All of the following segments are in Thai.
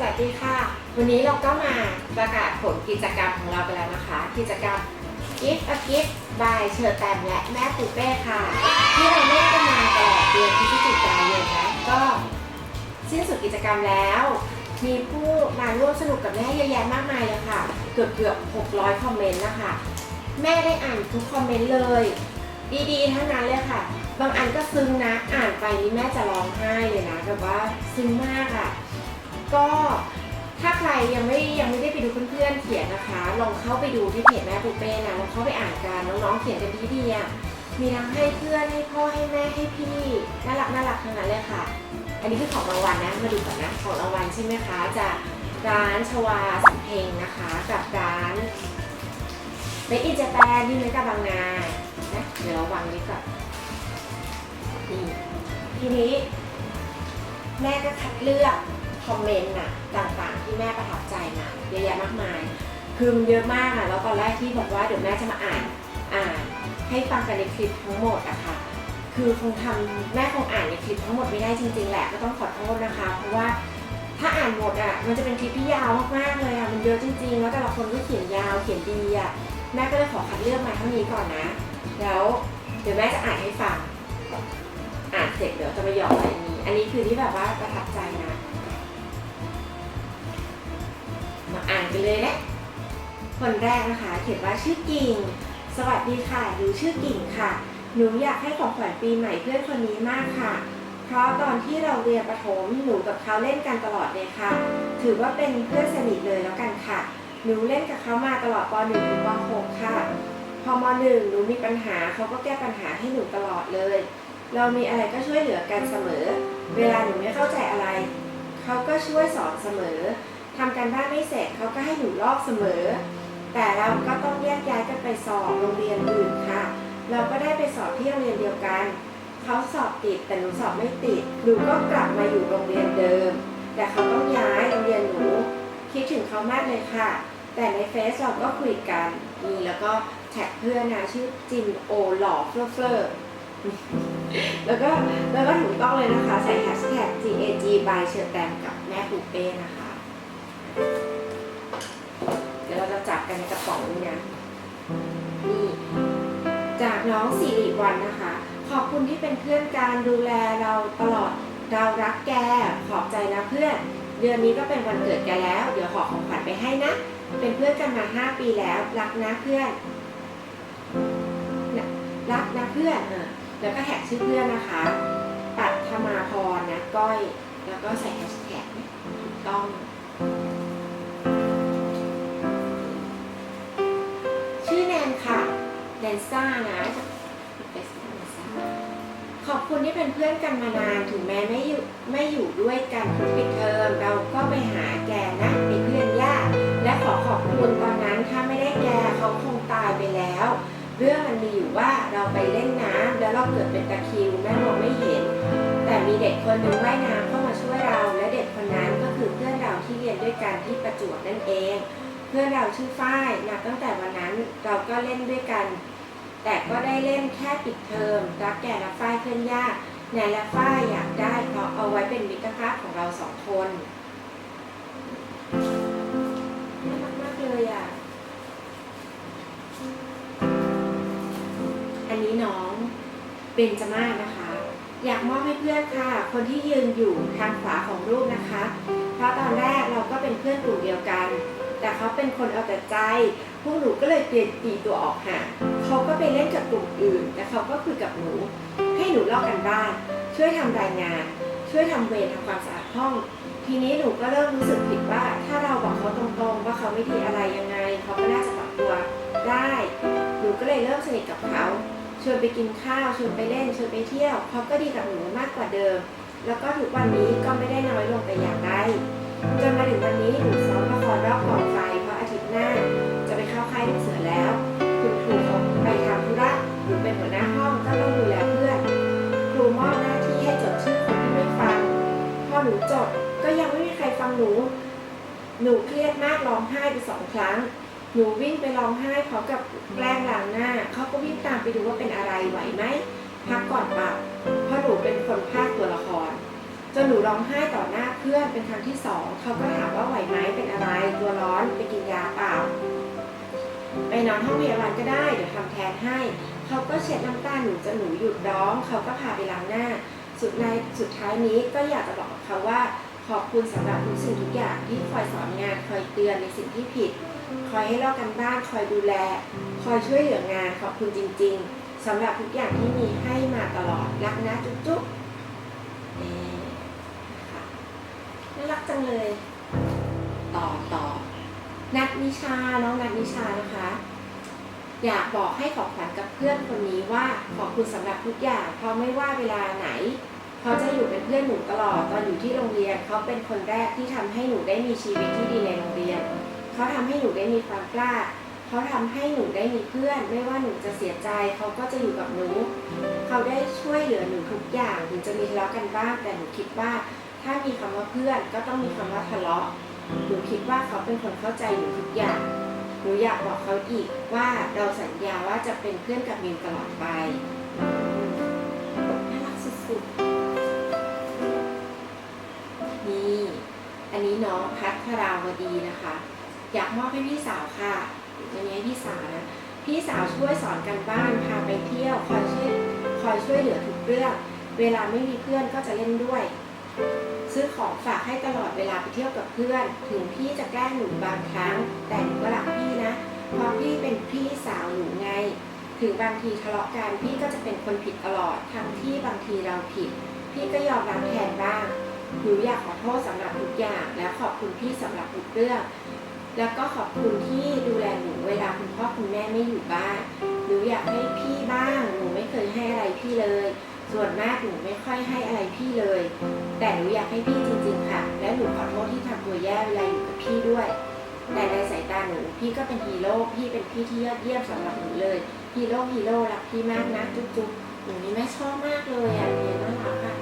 สวัสดีค่ะ วันนี้เราก็มาประกาศผลกิจกรรมของเราไปแล้วนะคะ กิจกรรม Gift a Gift by เชอร์แตมและแม่ปูเป้ค่ะ ที่เราเล่นกันมาตลอดเดือนพฤศจิกายนนะก็สิ้นสุดกิจกรรมแล้ว มีผู้มาร่วมสนุกกับแม่เยอะแยะมากมายเลยค่ะ เกือบเกือบ600 คอมเมนต์นะคะ แม่ได้อ่านทุกคอมเมนต์เลย ดีๆ ทั้งนั้นเลยค่ะ บางอันก็ซึ้งนะ อ่านไปนี่แม่จะร้องไห้เลยนะแบบว่าซึ้งมากอะ่ะ ก็ถ้าใครยังไม่ยังไม่ได้ไปดูเพื่อนๆเขียนนะคะ ลองเข้าไปดูที่เพจแม่ปูเป้นะลองเข้าไปอ่านกันน้องๆเขียนกันดีๆอะมีทั้งให้เพื่อนให้พ่อให้แม่ให้พี่น่ารักน่ารักทั้งนั้นเลยค่ะ อันนี้คือของรางวัลนะมาดูก่อนนะของรางวัลใช่ไหมคะจากร้านชวาสำเพงนะคะ กับร้านเมดอินเจแปนที่เมกาบางนานะเดี๋ยวเราวางนี้ก่อนนี่ทีนี้ แม่ก็คัดเลือก คอมเมนต์น่ะต่างๆ ที่แม่ประทับใจมาเยอะแยะมากมาย คือมันเยอะมากอะแล้วตอนแรกที่บอกว่าเดี๋ยวแม่จะมาอ่านอ่านให้ฟังกันในคลิปทั้งหมดอะค่ะคือคงทำแม่คงอ่านในคลิปทั้งหมดไม่ได้จริง ๆ แหละก็ต้องขอโทษนะคะ เพราะว่าถ้าอ่านหมดอะมันจะเป็นคลิปที่ยาวมากๆเลยอะมันเยอะจริงๆ แล้วแต่ละคนก็เขียนยาวเขียนดีอะแม่ก็เลยขอคัดเลือกมาเท่านี้ก่อนนะ แล้วเดี๋ยวแม่จะอ่านให้ฟังอ่านเสร็จเดี๋ยวจะมาหยอกอะไรนี้ อันนี้คือที่แบบว่าประทับใจนะ อ่านกันเลยนะ คนแรกนะคะ เขียนว่าชื่อกิ่ง สวัสดีค่ะหนูชื่อกิ่งค่ะ หนูอยากให้ของขวัญปีใหม่เพื่อนคนนี้มากค่ะ เพราะตอนที่เราเรียนประถมหนูกับเขาเล่นกันตลอดเลยค่ะ ถือว่าเป็นเพื่อนสนิทเลยแล้วกันค่ะ หนูเล่นกับเขามาตลอดป .1 ถึงป .6 ค่ะ พอม .1 หนูมีปัญหาเขาก็แก้ปัญหาให้หนูตลอดเลย เรามีอะไรก็ช่วยเหลือกันเสมอ เวลาหนูไม่เข้าใจอะไร เขาก็ช่วยสอนเสมอ ทำการบ้านไม่เสร็จเขาก็ให้หนูลอกเสมอ แต่เราก็ต้องแยกย้ายกันไปสอบโรงเรียนอื่นค่ะ เราก็ได้ไปสอบที่โรงเรียนเดียวกันเขาสอบติดแต่หนูสอบไม่ติดหนูก็กลับมาอยู่โรงเรียนเดิม แต่เขาต้องย้ายโรงเรียนหนูคิดถึงเขามากเลยค่ะ แต่ในเฟซเราก็คุยกันมีแล้วก็แท็กเพื่อนนะชื่อจินโอหล่อเฟอร์เฟอร์แล้วก็แล้วก็ถูกต้องเลยนะคะ ใส่แฮชแท็ก GAG by เชอร์แตมกับแม่ปูเป้นะคะ เดี๋ยวเราจะจับกันในกระป๋องนี้นะนี่จากน้องสิริวันนะคะ ขอบคุณที่เป็นเพื่อนการดูแลเราตลอดเรารักแกขอบใจนะเพื่อน เดือนนี้ก็เป็นวันเกิดแกแล้ว เดี๋ยวขอของขวัญไปให้นะ เป็นเพื่อนกันมา 5 ปีแล้วรักนะเพื่อนรักนะเพื่อนเออแล้วก็แท็กชื่อเพื่อนนะคะ ปัดธมาพรนะก้อย แล้วก็ใส่แฮชแท็กถูกต้อง แนนซ่านะขอบคุณที่เป็นเพื่อนกันมานานถึงแม้ไม่อยู่ไม่อยู่ด้วยกันทุกปิดเทอมเราก็ไปหาแกนะในเพื่อนยากและขอขอบคุณตอนนั้นถ้าไม่ได้แกเขาคงตายไปแล้ว เรื่องมันมีอยู่ว่าเราไปเล่นน้ำแล้วเราเกิดเป็นตะคริวแม่มองไม่เห็น แต่มีเด็กคนหนึ่งว่ายน้ำเข้ามาช่วยเรา และเด็กคนนั้นก็คือเพื่อนเราที่เรียนด้วยกันที่ประจวบนั่นเอง เพื่อนเราชื่อฝ้ายนับตั้งแต่วันนั้นเราก็เล่นด้วยกัน แต่ก็ได้เล่นแค่ปิดเทอมรักแก่และฝ้ายเพื่อนยากแนนและฝ้ายอยากได้เพราะเอาไว้เป็นมิตรภาพของเราสองคนน่ารักมากเลยอะ อันนี้น้องเบนจามานะคะ อยากมอบให้เพื่อนค่ะ คนที่ยืนอยู่ทางขวาของรูปนะคะ เพราะตอนแรกเราก็เป็นเพื่อนกลุ่มเดียวกัน แต่เขาเป็นคนเอาแต่ใจ พวกหนูก็เลยเปลี่ยนตีตัวออกห่างเขาก็ไปเล่นกับกลุ่มอื่น แต่เขาก็คุยกับหนู ให้หนูลอกกันบ้าน ช่วยทำรายงาน ช่วยทำเวรทำความสะอาดห้อง ทีนี้หนูก็เริ่มรู้สึกผิดว่า ถ้าเราบอกเขาตรงๆ ว่าเขาไม่ดีอะไรยังไง เขาก็น่าจะปรับตัวได้ หนูก็เลยเริ่มสนิทกับเขาชวนไปกินข้าวชวนไปเล่นชวนไปเที่ยวเขาก็ดีกับหนูมากกว่าเดิม แล้วก็ทุกวันนี้ก็ไม่ได้น้อยลงไปอย่างใด จนมาถึงวันนี้หนูซ้อมละครรอบกองไฟเพราะอาทิตย์หน้า จะไปเข้าค่ายลูกเสือแล้ว คุณครูเขาไปทำธุระหนูเป็นหัวหน้าห้องก็ต้องดูแลเพื่อน ครูมอบหน้าที่ให้จดชื่อคนที่ไม่ฟัง พอหนูจดก็ยังไม่มีใครฟังหนู หนูเครียดมากร้องไห้ไปสองครั้ง หนูวิ่งไปร้องไห้พร้อมกับแกล้งล้างหน้า เขาก็วิ่งตามไปดูว่าเป็นอะไรไหวไหมพักก่อนปล่าเพราะหนูเป็นคนพากย์ตัวละคร นหนูร้องไห้ต่อหน้าเพื่อนเป็นครั้งที่สองเขาก็ถามว่าไหวไหมเป็นอะไรตัวร้อนไปกินยาเปล่า ไปนอนห้องพยาบาลก็ได้เดี๋ยวทำแทนให้เขาก็เช็ดน้ำตาหนูจนหนูหยุดร้องเขาก็พาไปล้างหน้า สุดในสุดท้ายนี้ก็อยากจะบอกเขาว่าขอบคุณสำหรับทุกสิ่งทุกอย่างที่คอยสอนงานคอยเตือนในสิ่งที่ผิด คอยให้ลอกกันบ้านคอยดูแล คอยช่วยเหลืองานขอบคุณจริง ๆสำหรับทุกอย่างที่มีให้มาตลอดรักนะจุ๊บจุ๊บเอ่อค่ะ น่ารักจังเลย ต่อต่อ นัดนิชา น้องนัดนิชานะคะ อยากบอกให้ของขวัญกับเพื่อนคนนี้ว่าขอบคุณสำหรับทุกอย่างเพราะไม่ว่าเวลาไหนเขาจะอยู่เป็นเพื่อนหนูตลอดตอนอยู่ที่โรงเรียนเขาเป็นคนแรกที่ทำให้หนูได้มีชีวิตที่ดีในโรงเรียนเขาทำให้หนูได้มีความกล้าเขาทำให้หนูได้มีเพื่อน ไม่ว่าหนูจะเสียใจเขาก็จะอยู่กับหนู เขาได้ช่วยเหลือหนูทุกอย่างถึงจะมีทะเลาะกันบ้างแต่หนูคิดว่า ถ้ามีคำว่าเพื่อนก็ต้องมีคำว่าทะเลาะหนูคิดว่าเขาเป็นคนเข้าใจหนูทุกอย่างหนูอยากบอกเขาอีกว่าเราสัญญาว่าจะเป็นเพื่อนกับมิวตลอดไปน่ารักสุดๆนี่อันนี้น้องพัทราวดีนะคะ อยากมอบให้พี่สาวค่ะอันนี้พี่สาวนะพี่สาวช่วยสอนกันบ้านพาไปเที่ยวคอยช่วยคอยช่วยเหลือทุกเรื่อง เวลาไม่มีเพื่อนก็จะเล่นด้วย ซื้อของฝากให้ตลอดเวลาไปเที่ยวกับเพื่อน ถึงพี่จะแกล้งหนูบางครั้ง แต่หนูก็รักพี่นะ เพราะพี่เป็นพี่สาวหนูไง ถึงบางทีทะเลาะกันพี่ก็จะเป็นคนผิดตลอด ทั้งที่บางทีเราผิด พี่ก็ยอมรับแทนบ้าง หนูอยากขอโทษสำหรับทุกอย่าง และขอบคุณพี่สำหรับทุกเรื่อง แล้วก็ขอบคุณที่ดูแลหนูเวลาคุณพ่อคุณแม่ไม่อยู่บ้าน หนูอยากให้พี่บ้าง หนูไม่เคยให้อะไรพี่เลย ส่วนมากหนูไม่ค่อยให้อะไรพี่เลย แต่หนูอยากให้พี่จริง ๆ ค่ะ และหนูขอโทษที่ทำตัวแย่เวลาอยู่กับพี่ด้วย แต่ในสายตาหนูพี่ก็เป็นฮีโร่พี่เป็นพี่ที่ยอดเยี่ยมสำหรับหนูเลยฮีโร่ฮีโร่รักพี่มากนะจุ๊บจุ๊บหนูนี่แม่ชอบมากเลยอะเนี่ยน่ารักอะ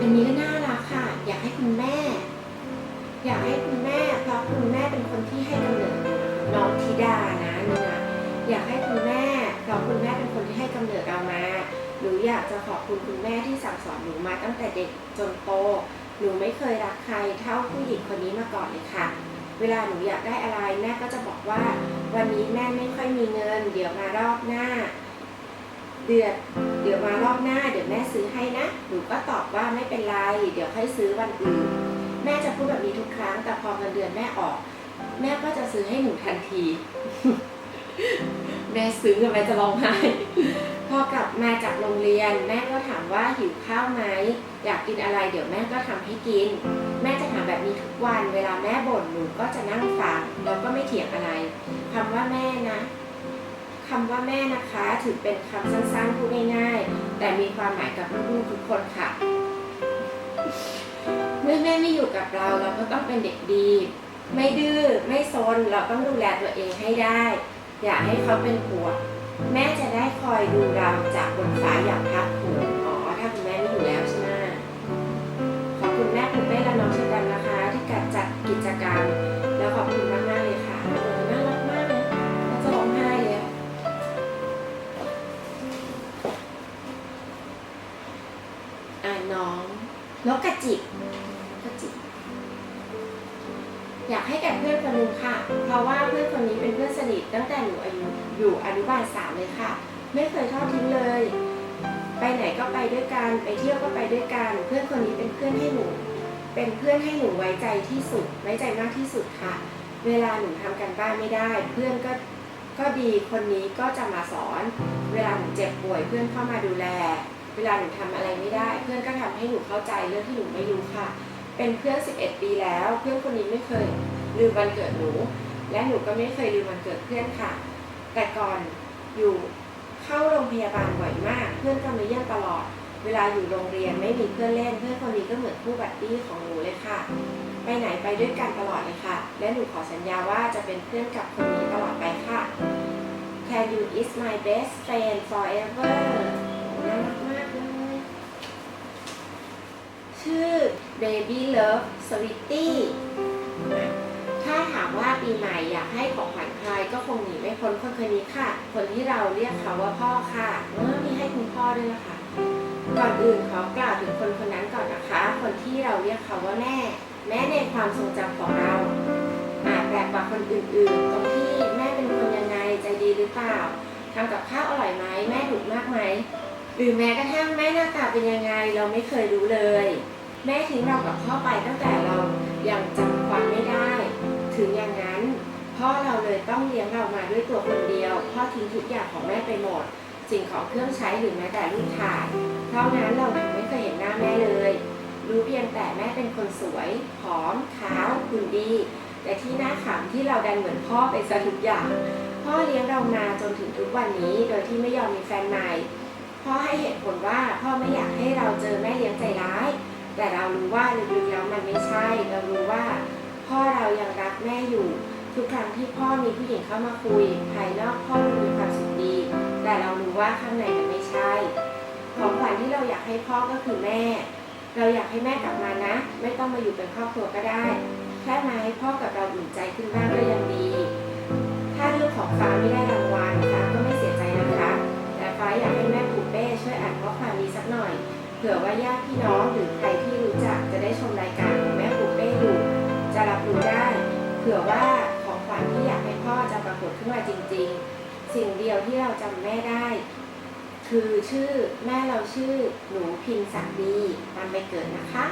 อันนี้ก็น่ารักค่ะ อยากให้คุณแม่ อยากให้คุณแม่เพราะคุณแม่เป็นคนที่ให้กำเนิดน้องธิดานะ อยากให้คุณแม่เราคุณแม่เป็นคนที่ให้กำเนิดเรามา หนูอยากจะขอบคุณคุณแม่ที่สั่งสอนหนูมาตั้งแต่เด็กจนโต หนูไม่เคยรักใครเท่าผู้หญิงคนนี้มาก่อนเลยค่ะ เวลาหนูอยากได้อะไรแม่ก็จะบอกว่า วันนี้แม่ไม่ค่อยมีเงิน เดี๋ยวมารอบหน้า เดือนเดี๋ยวมารอบหน้า เดี๋ยวแม่ซื้อให้นะ หนูก็ตอบว่าไม่เป็นไร เดี๋ยวค่อยซื้อวันอื่น แม่จะพูดแบบนี้ทุกครั้ง แต่พอเงินเดือนแม่ออก แม่ก็จะซื้อให้หนูทันที แม่ซื้อแม่จะร้องไห้พอกลับมาจากโรงเรียน แม่ก็ถามว่าหิวข้าวไหมอยากกินอะไรเดี๋ยวแม่ก็ทำให้กิน แม่จะถามแบบนี้ทุกวัน เวลาแม่บ่นหนูก็จะนั่งฟังแล้วก็ไม่เถียงอะไรคำว่าแม่นะคำว่าแม่นะคะถือเป็นคำสั้นๆพูดง่ายๆ แต่มีความหมายกับลูกๆทุกคนค่ะ เมื่อแม่ไม่อยู่กับเราเราก็ต้องเป็นเด็กดี ไม่ดื้อไม่ซนเราต้องดูแลตัวเองให้ได้ อย่าให้เขาเป็นห่วงแม่จะได้คอยดูเราจากบนฟ้าอย่างภาคภูมิอ๋อถ้าคุณแม่ไม่อยู่แล้วใช่ไหมขอบคุณแม่คุณ อยู่อนุบาสามเลยค่ะ ไม่เคยทอดทิ้งเลย ไปไหนก็ไปด้วยกัน ไปเที่ยวก็ไปด้วยกัน เพื่อนคนนี้เป็นเพื่อนให้หนู เป็นเพื่อนให้หนูไว้ใจที่สุด ไว้ใจมากที่สุดค่ะ เวลาหนูทำกันบ้านไม่ได้ เพื่อนก็ก็ดีคนนี้ก็จะมาสอน เวลาหนูเจ็บป่วย เพื่อนเข้ามาดูแล เวลาหนูทำอะไรไม่ได้ เพื่อนก็ทำให้หนูเข้าใจเรื่องที่หนูไม่รู้ค่ะ เป็นเพื่อน 11 ปีแล้ว เพื่อนคนนี้ไม่เคยลืมวันเกิดหนู และหนูก็ไม่เคยลืมวันเกิดเพื่อนค่ะ แต่ก่อน อยู่เข้าโรงพยาบาลบ่อยมาก เพื่อนก็มาเยี่ยมตลอด เวลาอยู่โรงเรียนไม่มีเพื่อนเล่น เพื่อนคนนี้ก็เหมือนคู่บัดดี้ของหนูเลยค่ะ ไปไหนไปด้วยกันตลอดเลยค่ะ และหนูขอสัญญาว่าจะเป็นเพื่อนกับคนนี้ตลอดไปค่ะ Can you is my best friend forever น่ารักมากเลยชื่อ Baby Love Sweetie ถ้าถามว่าปีใหม่อยากให้ของขวัญใครก็คงหนีไม่พ้นคนคนนี้ค่ะ คนที่เราเรียกเขาว่าพ่อค่ะเออมีให้คุณพ่อด้วยนะคะก่อนอื่นขอกล่าวถึงคนคนนั้นก่อนนะคะ คนที่เราเรียกเขาว่าแม่ แม่ในความทรงจำของเราอาจแปลกกว่าคนอื่นๆ ตรงที่แม่เป็นคนยังไงใจดีหรือเปล่าทำกับข้าวอร่อยไหมแม่ดุมากไหมหรือแม้กระทั่งแม่หน้าตาเป็นยังไงเราไม่เคยรู้เลย แม่ทิ้งเรากับพ่อไปตั้งแต่เรายังจำความไม่ได้ ถึงอย่างนั้นพ่อเราเลยต้องเลี้ยงเรามาด้วยตัวคนเดียว พ่อทิ้งทุกอย่างของแม่ไปหมด สิ่งของเครื่องใช้หรือแม้แต่ลูกถ่ายเพราะงั้นเราถึงไม่เคยเห็นหน้าแม่เลย รู้เพียงแต่แม่เป็นคนสวยผอมขาวหุ่นดี แต่ที่น่าขำที่เราดันเหมือนพ่อไปซะทุกอย่าง พ่อเลี้ยงเรามาจนถึงทุกวันนี้โดยที่ไม่ยอมมีแฟนใหม่พ่อให้เหตุผลว่าพ่อไม่อยากให้เราเจอแม่เลี้ยงใจร้าย แต่เรารู้ว่าลึกๆแล้วมันไม่ใช่ เรารู้ว่า พ่อเรายังรักแม่อยู่ ทุกครั้งที่พ่อมีผู้หญิงเข้ามาคุย ภายนอกพ่อดูมีความสุขดี แต่เรารู้ว่าข้างในมันไม่ใช่ ของขวัญที่เราอยากให้พ่อก็คือแม่ เราอยากให้แม่กลับมานะ ไม่ต้องมาอยู่เป็นครอบครัวก็ได้ แค่มาให้พ่อกับเราอุ่นใจขึ้นบ้างก็ยังดี ถ้าเรื่องของฟ้าไม่ได้รางวัลฟ้าก็ไม่เสียใจนะคะแต่ฟ้าอยากให้แม่ปูเป้ช่วยอ่านข้อความนี้สักหน่อย เผื่อว่าญาติพี่น้องหรือใคร เผื่อว่าของขวัญที่อยากให้พ่อจะปรากฏขึ้นมาจริง ๆ สิ่งเดียวที่เราจำแม่ได้ คือชื่อแม่เราชื่อหนูพินศักดีวันไปเกิดนะคะ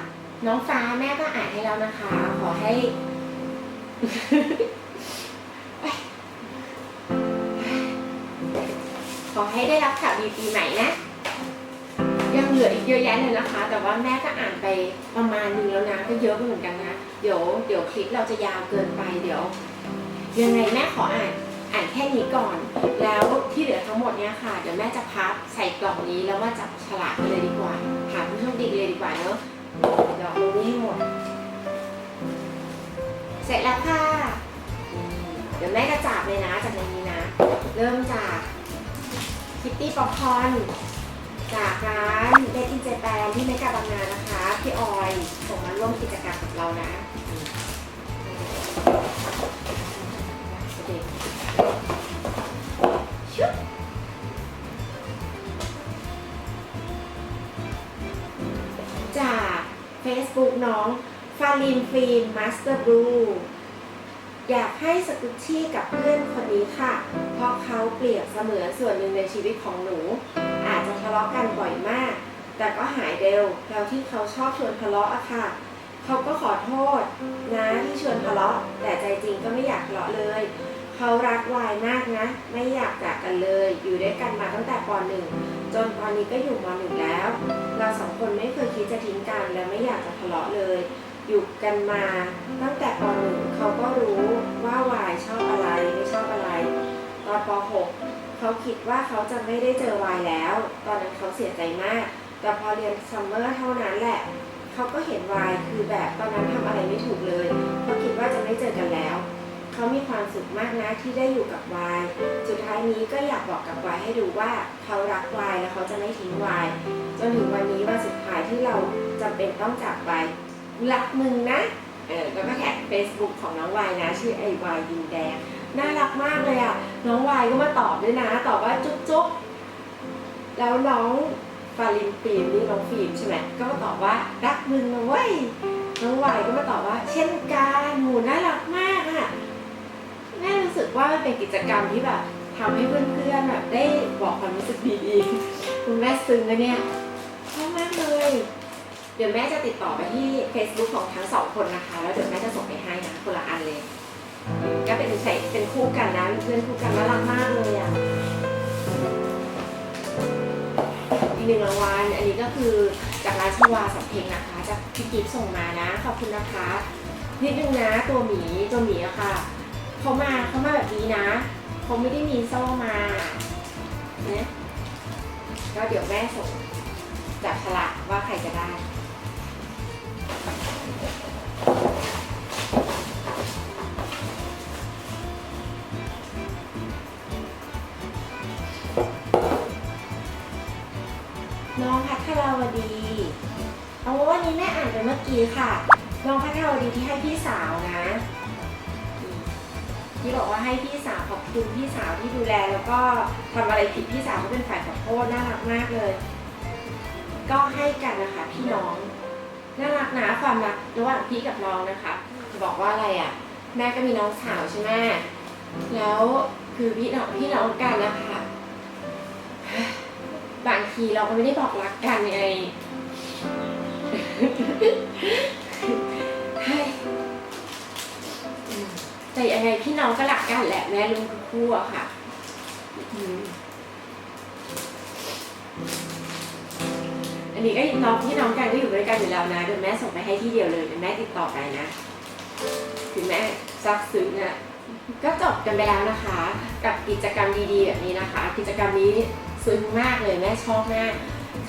น้องฟ้าแม่ก็อ่านให้แล้วนะคะ ขอให้ขอให้ได้รับข่าวดีปีใหม่นะ ยังเหลืออีกเยอะแยะเลยนะคะ แต่ว่าแม่ก็อ่านไปประมาณนึงแล้วนะก็เยอะเหมือนกันนะ เดี๋ยวเดี๋ยวคลิปเราจะยาวเกินไปเดี๋ยว ยังไงแม่ขออ่านอ่านแค่นี้ก่อน แล้วที่เหลือทั้งหมดเนี่ยค่ะ เดี๋ยวแม่จะพับใส่กล่องนี้แล้วมาจับฉลากเลยดีกว่า หาผู้โชคดีเลยดีกว่าเนอะเดี๋ยวเอาลงนี้ให้หมด เสร็จแล้วค่ะ เดี๋ยวแม่จะจับเลยนะจากในนี้นะ เริ่มจากคิตตี้ป๊อปคอร์นจากร้านเดทินเจแปนที่เมกาบางนานะคะ พี่ออยส่งมาร่วมกิจกรรมกับเรานะจาก Facebook น้องฟาลินฟิล์มมาสเตอร์บลูอยากให้สกุชชี่กับเพื่อนคนนี้ค่ะ เพราะเขาเปรียบเสมือนส่วนหนึ่งในชีวิตของหนู อาจจะทะเลาะกันบ่อยมาก แต่ก็หายเร็วแล้วที่เขาชอบชวนทะเลาะอะค่ะ เขาก็ขอโทษนะที่ชวนทะเลาะ แต่ใจจริงก็ไม่อยากทะเลาะเลย เขารักวายมากนะ ไม่อยากจากกันเลย อยู่ด้วยกันมาตั้งแต่ปหนึ่งจนตอนนี้ก็อยู่มหนึ่งแล้ว เราสองคนไม่เคยคิดจะทิ้งกันและไม่อยากจะทะเลาะเลย อยู่กันมาตั้งแต่ปหนึ่งเขาก็รู้ว่าวายชอบอะไรไม่ชอบอะไรตอนปหกเขาคิดว่าเขาจะไม่ได้เจอวายแล้ว ตอนนั้นเขาเสียใจมาก แต่พอเรียนซัมเมอร์เท่านั้นแหละเขาก็เห็นวายคือแบบตอนนั้นทำอะไรไม่ถูกเลยเขาคิดว่าจะไม่เจอกันแล้วเขามีความสุขมากนะที่ได้อยู่กับวายสุดท้ายนี้ก็อยากบอกกับวายให้ดูว่าเขารักวายและเขาจะไม่ทิ้งวายจนถึงวันนี้วันสุดท้ายที่เราจำเป็นต้องจากไปรักมึงนะเออแล้วก็แท็ก Facebook ของน้องวายนะ ชื่อไอวายดินแดงน่ารักมากเลยอะ น้องวายก็มาตอบด้วยนะ ตอบว่าจุ๊บจุ๊บแล้วน้อง ฟาลินฟิล์มนี่น้องฟิล์มใช่ไหมก็มาตอบว่ารักมึงนะเว้ยน้องวายก็มาตอบว่า เช่นกันหมูน่ารักมากอะแม่รู้สึกว่ามันเป็นกิจกรรมที่แบบทำให้เพื่อนๆแบบได้บอกความรู้สึกดีๆคุณแม่ซึ้งนะเนี่ยชอบมากเลย เดี๋ยวแม่จะติดต่อไปที่ Facebook ของทั้งสองคนนะคะ แล้วเดี๋ยวแม่จะส่งไปให้นะคนละอันเลย ก็เป็นใส่เป็นคู่กันนะเป็นเพื่อนคู่กันน่ารักมากเลยอะ หนึ่งรางวัลอันนี้ก็คือจากร้านชวาสัมเพลงนะคะ จากพี่กิฟต์ส่งมานะ ขอบคุณนะคะ นิดนึงนะตัวหมีตัวหมีอะค่ะเขามาเขามาแบบนี้นะเขาไม่ได้มีโซ่มาเนี่ยก็เดี๋ยวแม่ส่งจับฉลากว่าใครจะได้ ราวดีเอาวันนี้แม่อ่านไปเมื่อกี้ค่ะน้องพัทราวดีที่ให้พี่สาวนะ ที่บอกว่าให้พี่สาวขอบคุณพี่สาวที่ดูแล แล้วก็ทำอะไรผิดพี่สาวก็เป็นฝ่ายขอโทษน่ารักมากเลย ก็ให้กันนะคะพี่น้องน่ารักนะความรักระหว่างพี่กับน้องนะคะจะบอกว่าอะไรอะ แม่ก็มีน้องสาวใช่ไหมแล้วคือพี่น้องพี่น้องกันนะคะ บางทีเราก็ไม่ได้บอกรักกันไงแต่ยังไงพี่น้องก็รักกันแหละแม่ลุงทุกคู่อะค่ะอันนี้ก็น้องพี่น้องกันก็อยู่ด้วยกันอยู่แล้วนะเดี๋ยวแม่ส่งไปให้ที่เดียวเลยเดี๋ยวแม่ติดต่อไปนะถึงแม่ซักซึ้งอะก็จบกันไปแล้วนะคะ กับกิจกรรมดีๆแบบนี้นะคะ กิจกรรมนี้ ซึ้งมากเลยแม่ชอบมาก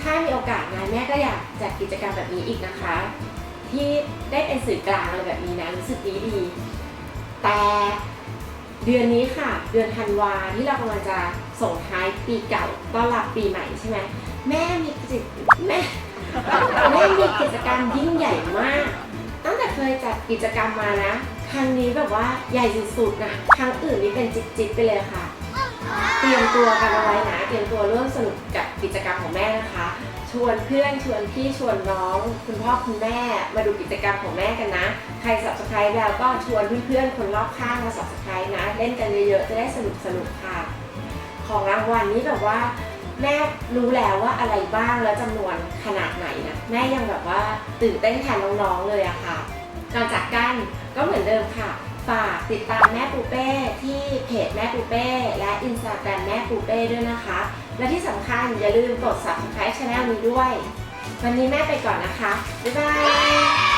ถ้ามีโอกาสนะแม่ก็อยากจัดกิจกรรมแบบนี้อีกนะคะ ที่ได้เป็นสื่อกลางอะไรแบบนี้นะรู้สึกดีดี แต่เดือนนี้ค่ะ เดือนธันวาที่เรากำลังจะส่งท้ายปีเก่าต้อนรับปีใหม่ใช่ไหมแม่มีกิจแม่แม่มีกิจกรรมยิ่งใหญ่มาก ตั้งแต่เคยจัดกิจกรรมมานะ ครั้งนี้แบบว่าใหญ่สุดๆนะครั้งอื่นนี่เป็นจิตๆไปเลยค่ะ เตรียมตัวกันเอาไว้นะเตรียมตัวร่วมสนุกกับกิจกรรมของแม่นะคะ ชวนเพื่อนชวนพี่ชวนน้อง คุณพ่อคุณแม่มาดูกิจกรรมของแม่กันนะ ใคร subscribe แล้วก็ชวนเพื่อนๆคนรอบข้างมา subscribe นะ เล่นกันเยอะๆจะได้สนุกสนุกๆค่ะ ของรางวัลนี้แบบว่าแม่รู้แล้วว่าอะไรบ้างแล้วจำนวนขนาดไหนนะแม่ยังแบบว่าตื่นเต้นแทนน้องๆเลยอะค่ะก่อนจากกันก็เหมือนเดิมค่ะ ฝากติดตามแม่ปูเป้ที่เพจแม่ปูเป้และอินสตาแกรมแม่ปูเป้ด้วยนะคะ และที่สำคัญอย่าลืมกด subscribe channel นี้ด้วย วันนี้แม่ไปก่อนนะคะ บ๊ายบาย